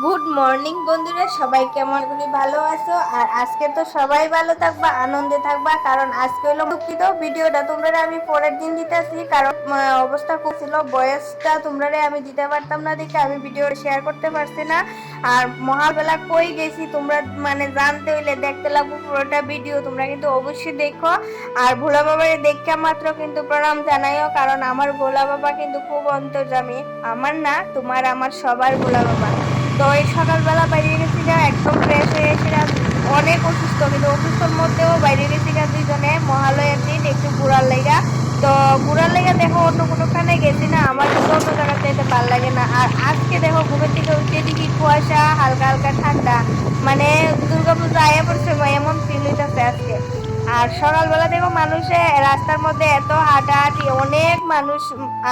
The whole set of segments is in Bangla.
গুড মর্নিং বন্ধুরা। সবাই কেমন করি ভালো আছো? আর আজকে তো সবাই ভালো থাকবা, আনন্দে থাকবা, কারণ আজকে হলো দুঃখিত। ভিডিওটা তোমরা আমি পরের দিন দিতেছি, কারণ অবস্থা খুব ছিল, বয়সটা তোমরা আমি দিতে পারতাম না দেখে আমি ভিডিও শেয়ার করতে পারছি না। আর মহাবেলা কই গেছি তোমরা মানে জানতে হইলে দেখতে লাগবো, পুরোটা ভিডিও তোমরা কিন্তু অবশ্যই দেখো। আর ভোলা বাবারে দেখা মাত্র কিন্তু প্রণাম জানাইও, কারণ আমার ভোলা বাবা কিন্তু খুব অন্তর্জামী আমার না, তোমার, আমার সবার ভোলা বাবা। তো এই সকালবেলা বাইরে গেছি গা, একদম ফ্রেশ হয়ে এসেছিলাম অনেক অসুস্থ, কিন্তু অসুস্থর মধ্যেও বাইরে গেছি গা দুইজনে, মহালয়ের দিন, একটু ঘুরার লেগা। তো ঘুরার লেগা দেখো, অন্য কোনোখানে গেছি না, আমার কিন্তু অন্য জায়গাতে যেতে ভালো লাগে না। আর আজকে দেখো, ঘুমের থেকে উঠে দেখি কুয়াশা, হালকা হালকা ঠান্ডা। মানে দুর্গাপূজা আয়া পড়ছে এমন ফিল হইতেছে আজকে। আর সকালবেলা দেখো, মানুষে রাস্তার মধ্যে এত হাঁটাহাঁটি, অনেক মানুষ।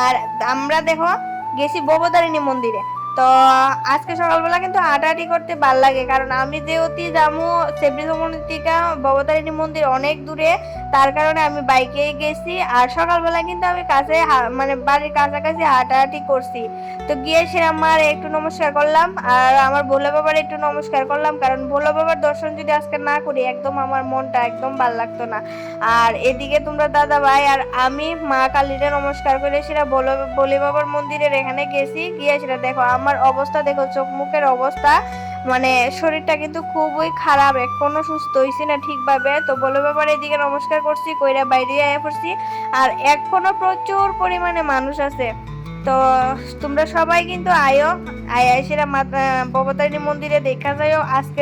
আর আমরা দেখো, গেছি ববদারিণী মন্দিরে। তো আজকে সকালবেলা কিন্তু হাঁটাহাঁটি করতে ভালো লাগে, কারণ আমি যেহেতু যাব সেবরি থেকে ববতারিণী মন্দির অনেক দূরে, তার কারণে আমি বাইকে গেছি আর সকালবেলা কিন্তু আমি কাছে মানে বাড়ির কাছাকাছি হাঁটাহাঁটি করছি। তো গিয়ে সে আমার একটু নমস্কার করলাম আর আমার ভোলা বাবার একটু নমস্কার করলাম, কারণ ভোলা বাবার দর্শন যদি আজকে না করি, একদম আমার মনটা একদম ভালো লাগতো না। আর এদিকে তোমরা দাদা ভাই আর আমি মা কালীরে নমস্কার করে সেটা বলে বাবার মন্দিরের এখানে গেছি, গিয়ে সেটা দেখো আমার অবস্থা, দেখো চোখ মুখের অবস্থা মানে শরীরটা কিন্তু খুবই খারাপ, এখনও সুস্থ হয়েছি না ঠিকভাবে। তো বলে ব্যাপারে, এদিকে নমস্কার করছি, কইরা বাইরে আয়া পড়ছি। আর এখনও প্রচুর পরিমাণে মানুষ আছে। তো তোমরা সবাই কিন্তু আয়ো, আয় আইসিরা মাতা ভবতারিণী মন্দিরে দেখা যায়ও, আজকে